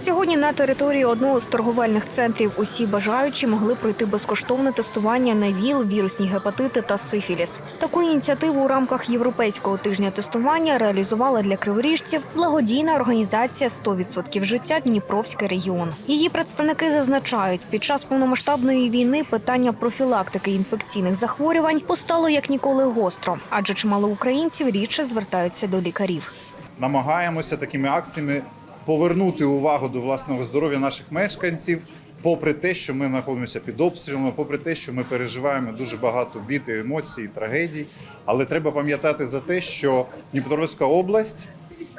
Сьогодні на території одного з торговельних центрів усі бажаючі могли пройти безкоштовне тестування на ВІЛ, вірусні гепатити та сифіліс. Таку ініціативу у рамках Європейського тижня тестування реалізувала для криворіжців благодійна організація «100% життя Дніпровський регіон. Її представники зазначають, під час повномасштабної війни питання профілактики інфекційних захворювань постало як ніколи гостро, адже чимало українців рідше звертаються до лікарів. намагаємося такими акціями повернути увагу до власного здоров'я наших мешканців, попри те, що ми знаходимося під обстрілами, попри те, що ми переживаємо дуже багато бід, і емоцій, трагедій. Але треба пам'ятати за те, що Дніпропетровська область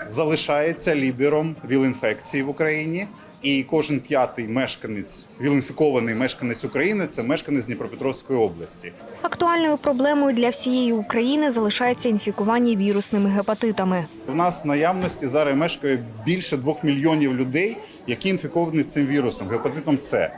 залишається лідером віл-інфекції в Україні. І кожен п'ятий мешканець, віл-інфікований мешканець України це мешканець Дніпропетровської області. Актуальною проблемою для всієї України залишається інфікування вірусними гепатитами. У нас в наявності зараз мешкає більше двох мільйонів людей, які інфіковані цим вірусом, гепатитом С.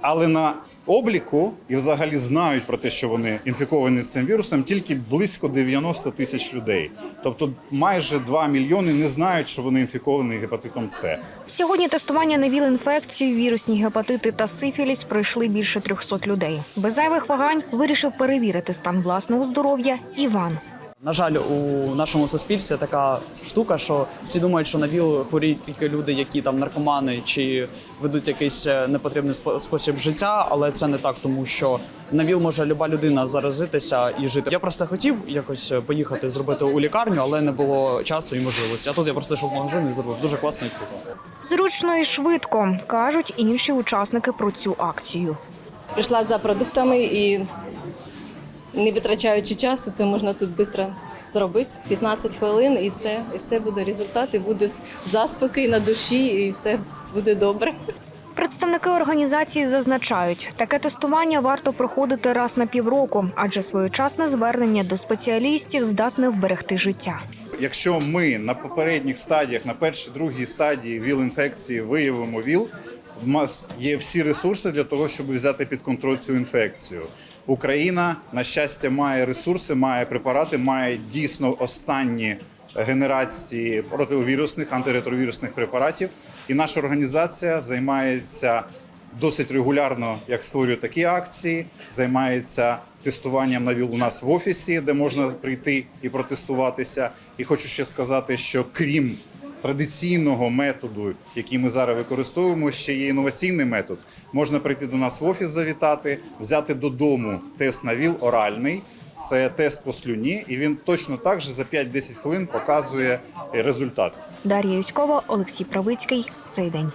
Але на обліку і взагалі знають про те, що вони інфіковані цим вірусом, тільки близько 90 тисяч людей. Тобто майже 2 мільйони не знають, що вони інфіковані гепатитом С. Сьогодні тестування на ВІЛ-інфекцію, вірусні гепатити та сифіліс пройшли більше 300 людей. Без зайвих вагань вирішив перевірити стан власного здоров'я Іван. На жаль, у нашому суспільстві така штука, що всі думають, що на ВІЛ хворіють тільки люди, які там наркомани чи ведуть якийсь е, непотрібний спосіб життя, але це не так, тому що на ВІЛ може люба людина заразитися і жити. Я просто хотів якось е, поїхати зробити у лікарню, але не було часу і можливості. А тут я просто йшов в магазин і зробив дуже класно і круто. Зручно і швидко кажуть інші учасники про цю акцію. Прийшла за продуктами і не витрачаючи часу, це можна тут швидко зробити. 15 хвилин і все, і все буде результат, і буде заспокій на душі, і все буде добре. Представники організації зазначають, таке тестування варто проходити раз на півроку, адже своєчасне звернення до спеціалістів здатне вберегти життя. Якщо ми на попередніх стадіях, на першій, другій стадії ВІЛ-інфекції виявимо ВІЛ, в нас є всі ресурси для того, щоб взяти під контроль цю інфекцію. Україна, на щастя, має ресурси, має препарати, має дійсно останні генерації противірусних, антиретровірусних препаратів. І наша організація займається досить регулярно, як створює такі акції, займається тестуванням на ВІЛ у нас в офісі, де можна прийти і протестуватися. І хочу ще сказати, що крім традиційного методу, який ми зараз використовуємо, ще є інноваційний метод. Можна прийти до нас в офіс, завітати, взяти додому тест на ВІЛ оральний. Це тест по слюні, і він точно так же за 5-10 хвилин показує результат. Дар'я Юськова, Олексій Правицький. Цей день.